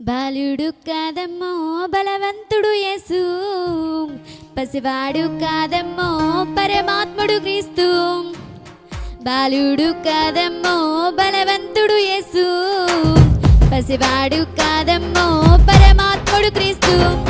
బాలుడు కాదమ్మో బలవంతుడు యేసు. పసివాడు కాదమ్మో పరమాత్ముడు క్రీస్తు. బాలుడు కాదమ్మో బలవంతుడు యేసు. పసివాడు కాదమ్మో పరమాత్ముడు క్రీస్తు.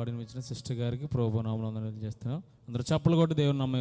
పాడిన ఇచ్చిన సిస్టర్ గారికి ప్రభునామలు అందరం చేస్తున్నాం. అందరూ చప్పలు కొట్టి దేవుని నమ్మే